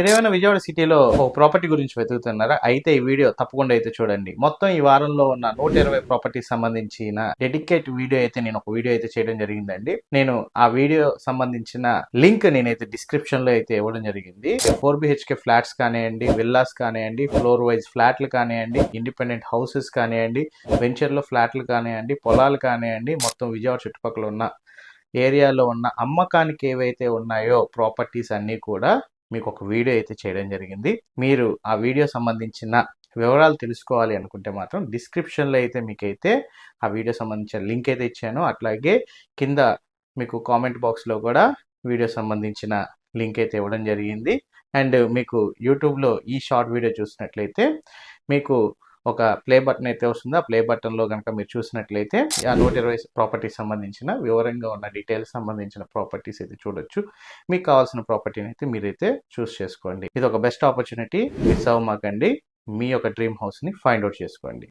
ఏదేమైనా విజయవాడ సిటీలో ఒక ప్రాపర్టీ గురించి వెతుకుతున్నారా? అయితే ఈ వీడియో తప్పకుండా అయితే చూడండి. మొత్తం ఈ వారంలో ఉన్న నూట ఇరవై ప్రాపర్టీస్ సంబంధించిన డెడికేట్ వీడియో అయితే నేను ఒక వీడియో అయితే చేయడం జరిగిందండి. నేను ఆ వీడియో సంబంధించిన లింక్ నేనైతే డిస్క్రిప్షన్లో అయితే ఇవ్వడం జరిగింది. ఫోర్ బిహెచ్కే ఫ్లాట్స్ కానివ్వండి విల్లాస్ కానివ్వండి ఫ్లోర్ వైజ్ ఫ్లాట్లు కానివ్వండి ఇండిపెండెంట్ హౌసెస్ కానివ్వండి వెంచర్లో ఫ్లాట్లు కానివ్వండి పొలాలు కానివ్వండి మొత్తం విజయవాడ చుట్టుపక్కల ఉన్న ఏరియాలో ఉన్న అమ్మకానికి ఏవైతే ఉన్నాయో ప్రాపర్టీస్ అన్నీ కూడా మీకు ఒక వీడియో అయితే చేయడం జరిగింది. మీరు ఆ వీడియో సంబంధించిన వివరాలు తెలుసుకోవాలి అనుకుంటే మాత్రం డిస్క్రిప్షన్లో అయితే మీకైతే ఆ వీడియో సంబంధించిన లింక్ అయితే ఇచ్చాను. అట్లాగే కింద మీకు కామెంట్ బాక్స్లో కూడా వీడియో సంబంధించిన లింక్ అయితే ఇవ్వడం జరిగింది. అండ్ మీకు యూట్యూబ్లో ఈ షార్ట్ వీడియో చూసినట్లయితే మీకు ఒక ప్లే బటన్ అయితే వస్తుందో ఆ ప్లే బటన్లో కనుక మీరు చూసినట్లయితే ఆ నూట ఇరవై ప్రాపర్టీస్ సంబంధించిన వివరంగా ఉన్న డీటెయిల్స్ సంబంధించిన ప్రాపర్టీస్ అయితే చూడొచ్చు. మీకు కావాల్సిన ప్రాపర్టీని అయితే మీరైతే చూస్ చేసుకోండి. ఇది ఒక బెస్ట్ ఆపర్చునిటీ. మిస్ అవ్వమాకండి మీ యొక్క డ్రీమ్ హౌస్ని ఫైండ్ అవుట్ చేసుకోండి.